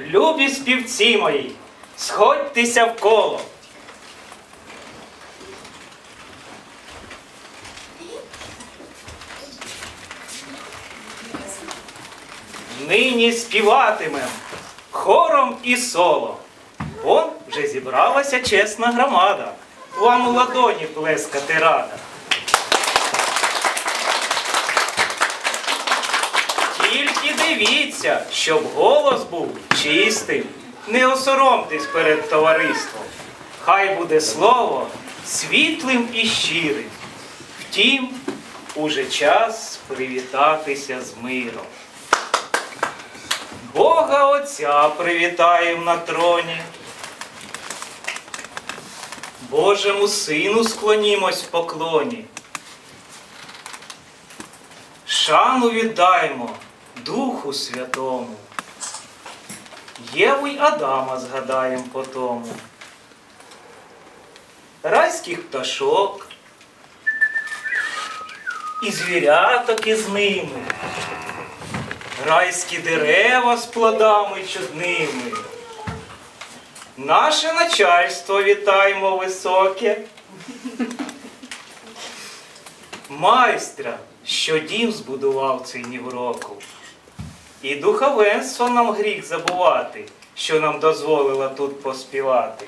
Любі співці мої, сходьтеся в коло. Нині співатимем хором і соло. Он вже зібралася чесна громада. Вам у ладоні плескати рада. Тільки дивіться, щоб голос був чистим. Не осоромтесь перед товариством. Хай буде слово світлим і щирим. Втім, уже час привітатися з миром. Бога Отця привітаєм на троні. Божому Сину склонімось в поклоні. Шану віддаймо Духу Святому. Єву й Адама згадаєм по тому. Райських пташок і звіряток із ними. Райські дерева з плодами чудними. Наше начальство вітаємо високе. Майстра, що дім збудував цей нівроку. І духовенство нам гріх забувати, що нам дозволило тут поспівати.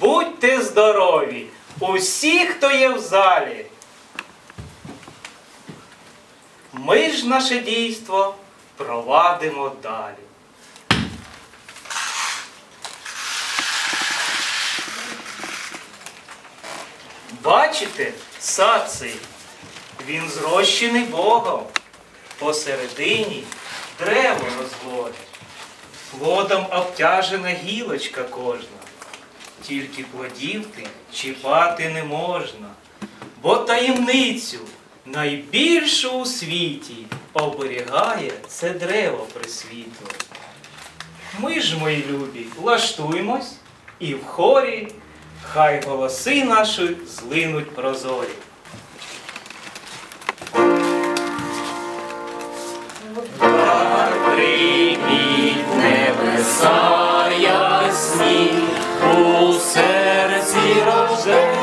Будьте здорові, усі, хто є в залі. Ми ж наше дійство провадимо далі. Бачите, сад цей, він зрощений Богом. Посередині дерево розводять. Плодом обтяжена гілочка кожна. Тільки плодів ти чіпати не можна, бо таємницю найбільшу у світі оберігає це дерево присвітло. Ми ж, мої любі, влаштуємось і в хорі хай голоси наші злинуть прозорі. Небеса ясні, у серці рождений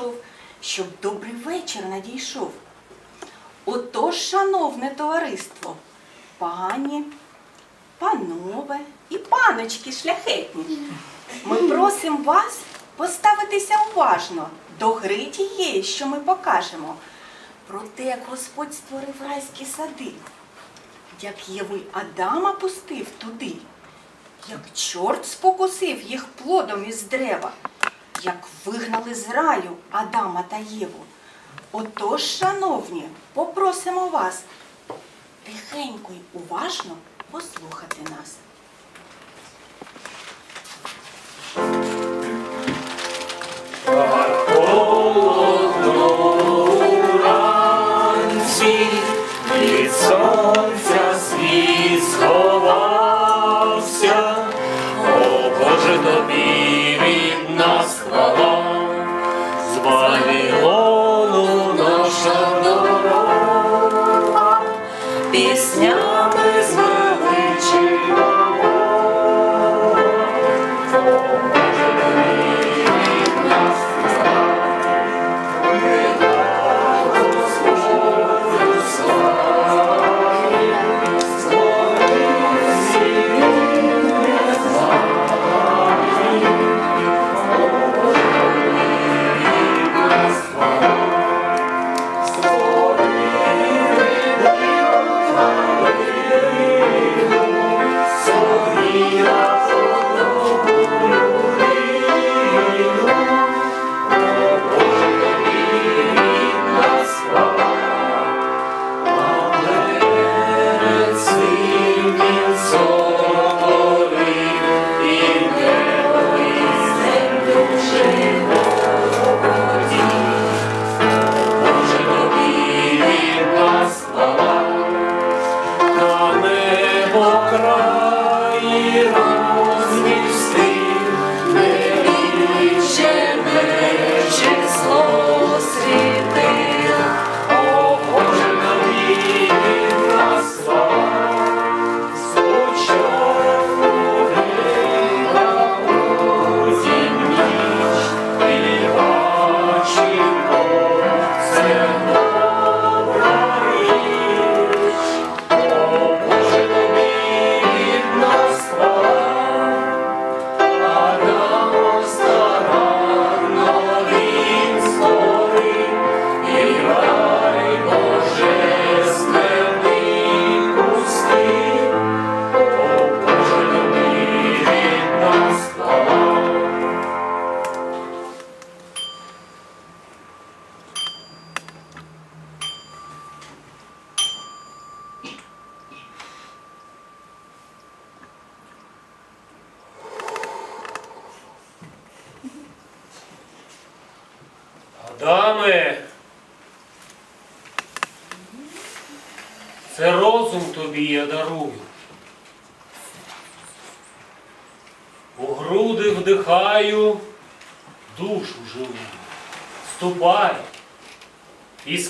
вас щоб добрий вечір надійшов. Отож, шановне товариство, пані, панове і паночки шляхетні, ми просимо вас поставитися уважно до гри тієї, що ми покажемо, про те, як Господь створив райські сади як Євий Адама пустив туди, як чорт спокусив їх плодом із дерева, як вигнали з раю Адама та Єву. Отож, шановні, попросимо вас тихенько й уважно послухати нас. Вранці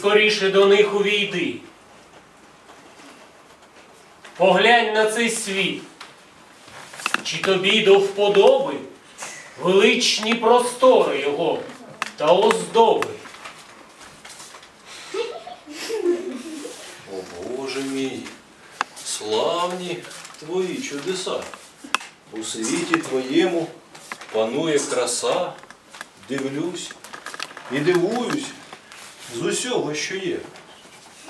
скоріше до них увійди. Поглянь на цей світ, чи тобі до вподоби величні простори його та оздоби. О Боже мій, славні твої чудеса. У світі твоєму панує краса, дивлюсь і дивуюсь з усього, що є.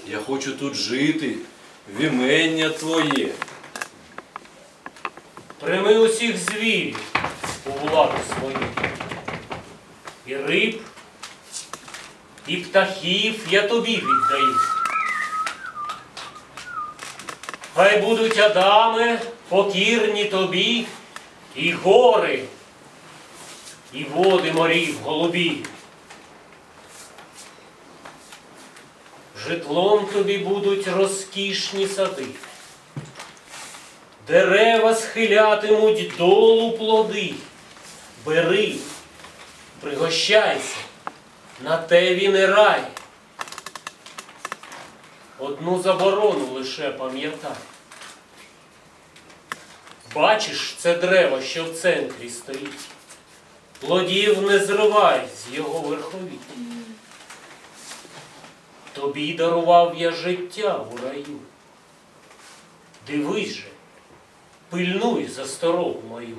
Я хочу тут жити, в імення твоє. Прийми усіх звірів у владу свою. І риб, і птахів я тобі віддаю. Хай будуть Адами, покірні тобі, і гори, і води морів голубі. Житлом тобі будуть розкішні сади. Дерева схилятимуть долу плоди. Бери, пригощайся, на те він і рай. Одну заборону лише пам'ятай. Бачиш це дерево, що в центрі стоїть. Плодів не зривай з його верховіт. Тобі дарував я життя у раю. Дивись же, пильнуй за старого мою.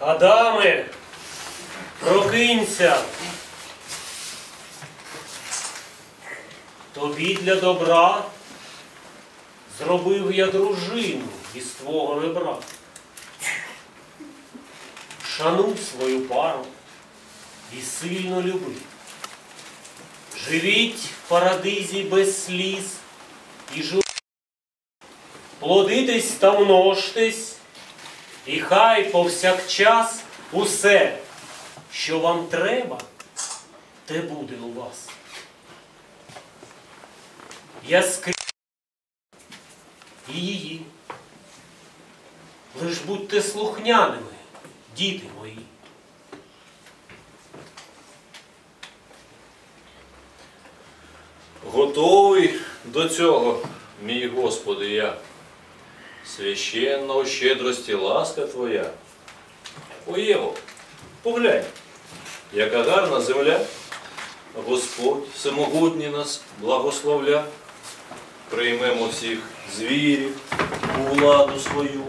Адаме, Прокинься. Тобі для добра зробив я дружину із твого ребра. Шануй свою пару і сильно люби. Живіть в парадизі без сліз і жу. Плодитесь та множтесь, і хай повсякчас усе, що вам треба, те буде у вас. Я скрізь і її. Лиш будьте слухняними, діти мої. Готовий до цього, мій Господи, я. Священного щедрості ласка Твоя. О Єво, поглянь, яка гарна земля. Господь всемогутній нас благословля. Приймемо всіх звірів у владу свою.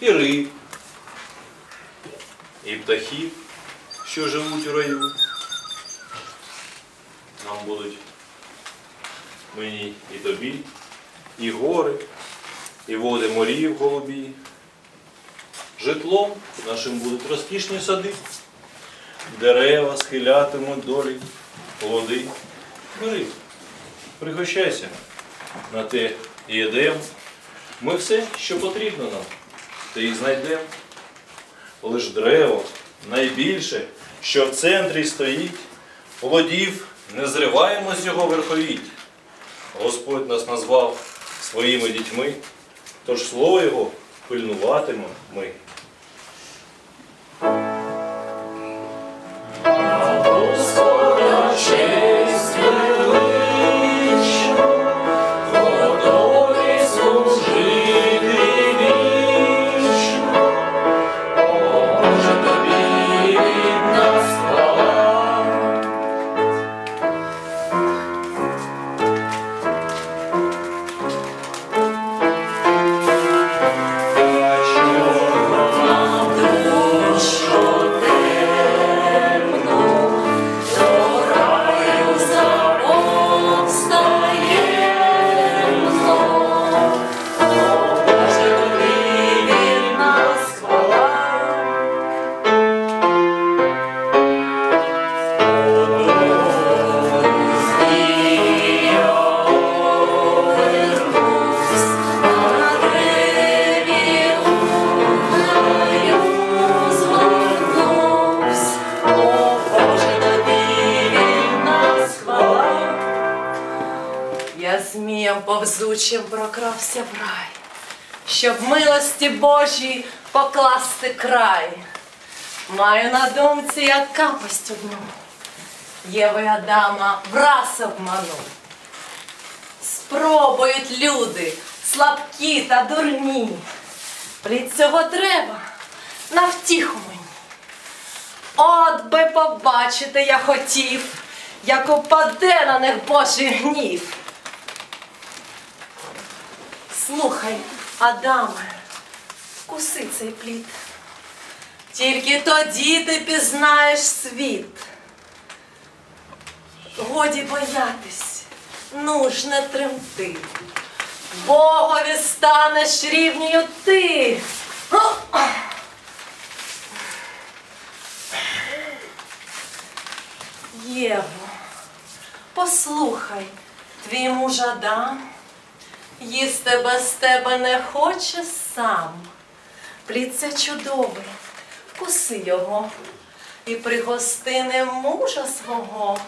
І риб, і птахів, що живуть у раю. Нам будуть мені і тобі, і гори, і води морів голубі. Житлом нашим будуть розкішні сади, дерева схилятимуть долі, плоди. Бери, пригощайся, на те і їдемо. Ми все, що потрібно нам, те і знайдемо. Лиш древо найбільше, що в центрі стоїть, плодів не зриваємо з його верховіть. Господь нас назвав своїми дітьми, тож слово Його пильнуватимо ми. Повзучим прокрався в рай, щоб милості Божій покласти край. Маю на думці я капость одну. Єва й Адама враз обману. Спробують люди, слабкі та дурні. Плід цього треба на втіху мені. От би побачити я хотів, як упаде на них Божий гнів. Слухай, Адаме, вкуси цей плід. Тільки тоді ти пізнаєш світ. Годі боятись, нуж не тремти. Богові станеш рівнію ти. Єво, послухай, твій муж Адам їсти без тебе не хоче сам. Плід це чудовий, вкуси його і пригости не мужа свого.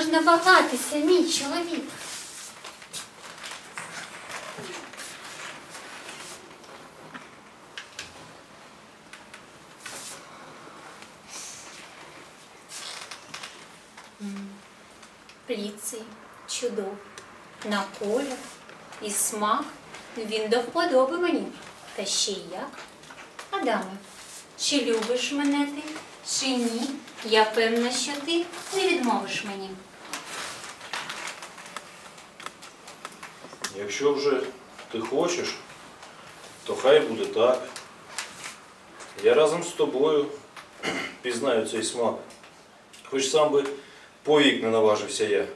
можна багатися, мій чоловік. Пліцей чудов, на колір і смак він до вподоби мені, та ще й як. Адаме, чи любиш мене ти, чи ні? Я певна, що ти не відмовиш мені. Якщо вже ти хочеш, то хай буде так. Я разом з тобою пізнаю цей смак. Хоч сам би повік не наважився я.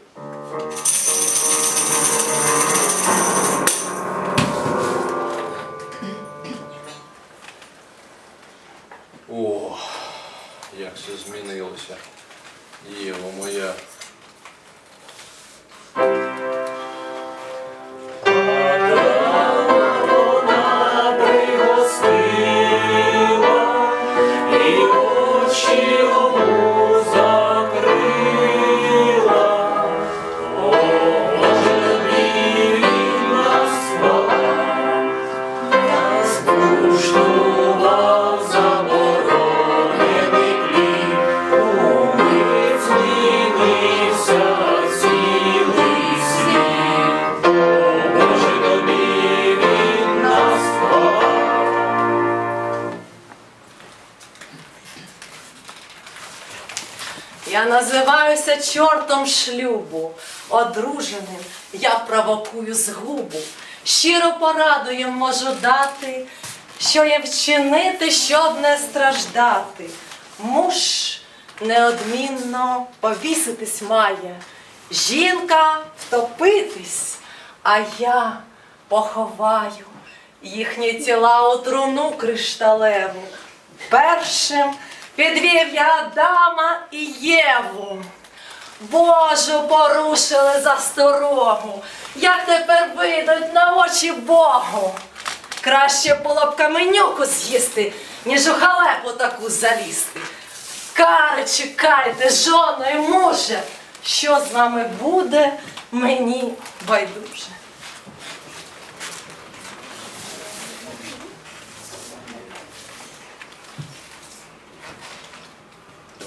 Я називаюся чортом шлюбу, одруженим я провокую згубу. Щиро пораду їм можу дати, що їм вчинити, щоб не страждати. Муж неодмінно повіситись має, жінка втопитись, а я поховаю їхні тіла у труну кришталеву. Першим підвів я Адама і Єву. Божу порушили засторогу. Як тепер вийдуть на очі Богу? Краще було б каменюку з'їсти, ніж у халепу таку залізти. Кари чекайте, жоно і муже, що з вами буде, мені байдуже.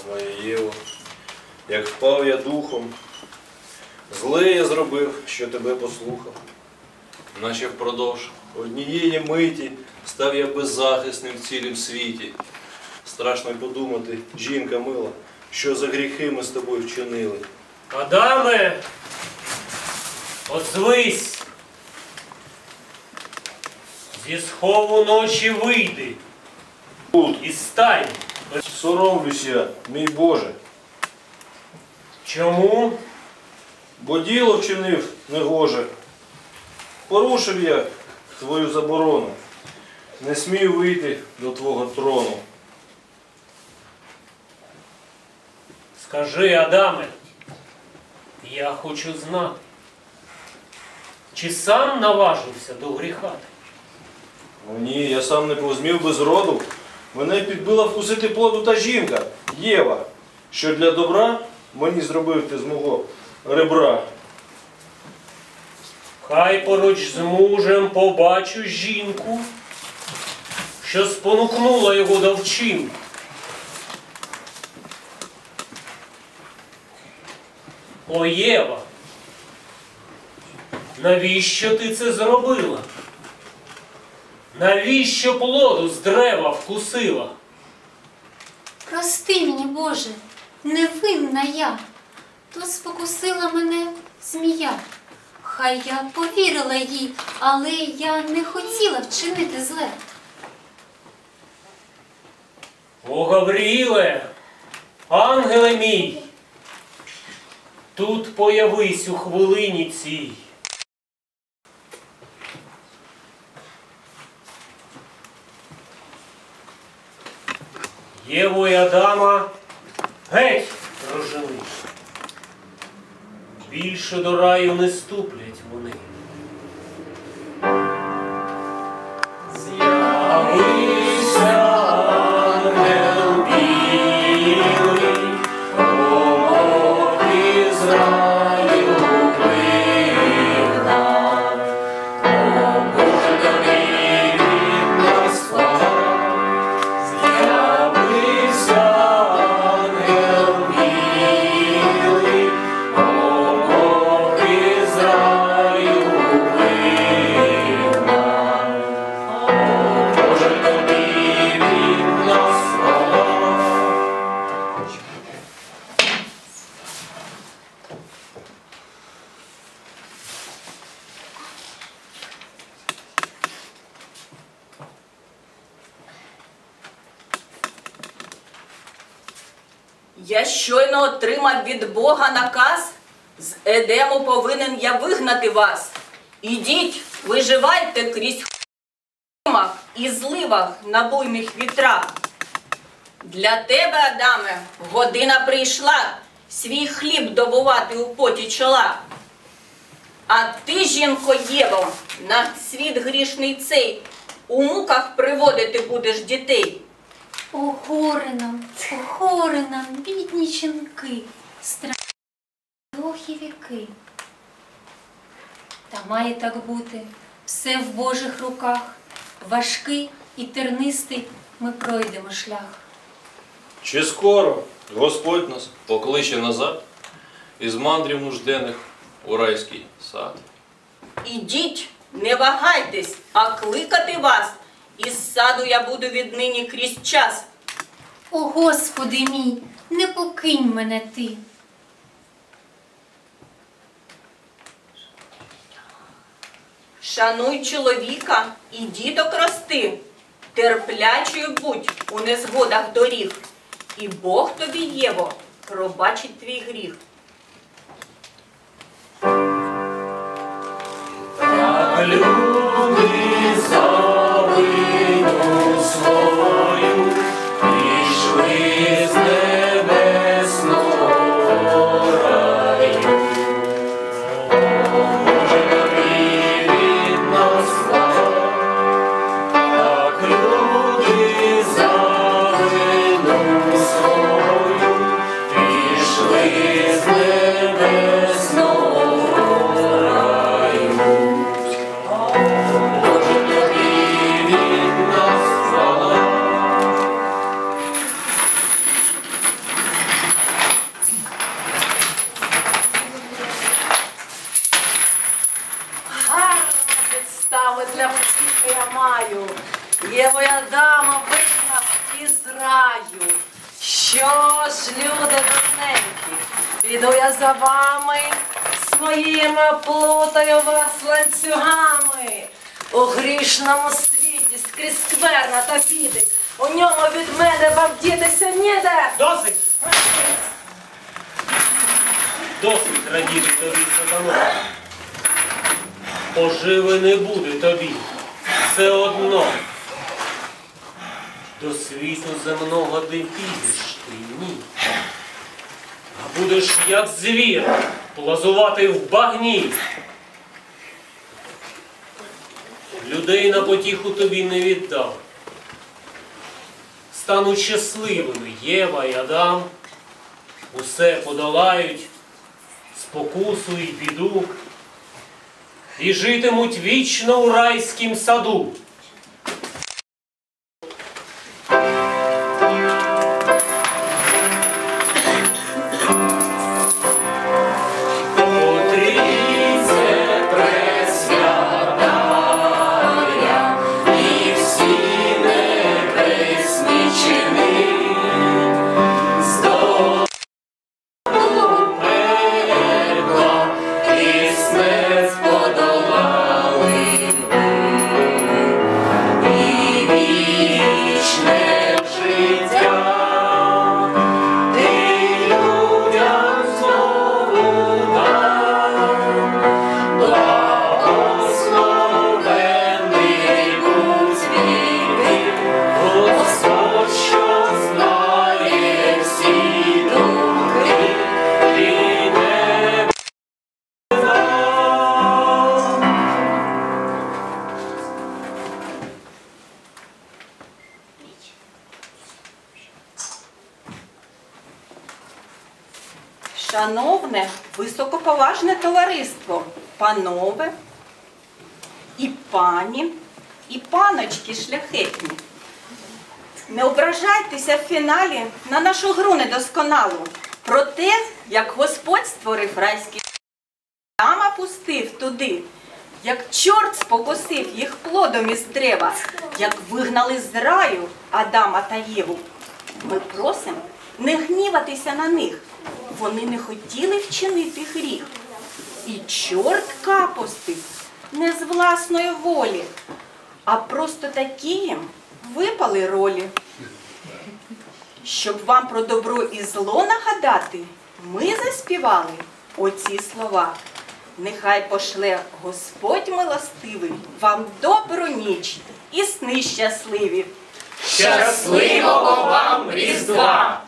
Моя Єво, як впав я духом, зле я зробив, що тебе послухав. Наче впродовж однієї миті став я беззахисним в цілім світі. Страшно й подумати, жінка мила, що за гріхи ми з тобою вчинили. Адаме, озвись. Зі схову ночі вийди Тут і стань. Соромлюся, мій Боже, Чому? бо діло вчинив негоже. Порушив я твою заборону, не смію вийти до твого трону. Скажи, Адаме, я хочу знати, чи сам наважився до гріха? О, ні, я сам не позмів без роду. Мене підбила вкусити плоду та жінка, Єва, що для добра мені зробив ти з мого ребра. Хай поруч з мужем побачу жінку, що спонукнула його до вчинку. О, Єва, навіщо ти це зробила? Навіщо плоду з дерева вкусила? Прости мені, Боже, невинна я, то спокусила мене змія. Хай я повірила їй, але я не хотіла вчинити зле. О, Гавріле, ангеле мій, тут появись у хвилині цій. Єву і Адама геть рожени. Більше до раю не ступлять вони. З'явився Я щойно отримав від Бога наказ. З Едему повинен я вигнати вас. Ідіть, виживайте крізь хумах і зливах на буйних вітрах. Для тебе, Адаме, година прийшла свій хліб добувати у поті чола. А ти, жінко Єво, на світ грішний цей у муках приводити будеш дітей. О, горе нам, о, горе нам, бідні жінки, страшні довгі віки. Та має так бути, все в Божих руках, важкий і тернистий ми пройдемо шлях. Чи скоро Господь нас покличе назад із мандрів нужденних у райський сад? Ідіть, не вагайтесь, а кликати вас. Із саду я буду віднині крізь час. О, Господи мій, не покинь мене ти. Шануй чоловіка і діток рости. Терплячою будь у незгодах доріг. І Бог тобі, Єво, пробачить твій гріх. Досить радіти тобі, сатано. Поживи не буде тобі. Все одно. До світу земного де підеш ти ні. А будеш як звір плазувати в багні. Людей на потіху тобі не віддав. Стануть щасливими Єва і Адам, усе подолають, спокусу і біду, і житимуть вічно у райськім саду. Панове і пані, і паночки шляхетні. Не ображайтеся в фіналі на нашу гру недосконалу. Про те, як Господь створив райський Адама пустив туди, як чорт спокусив їх плодом із дерева, як вигнали з раю Адама та Єву. Ми просимо не гніватися на них. Вони не хотіли вчинити гріх. І чорт капустив не з власної волі, а просто такі їм випали ролі. Щоб вам про добро і зло нагадати, ми заспівали оці слова. Нехай пошле Господь милостивий вам добру ніч і сни щасливі. Щасливого вам Різдва!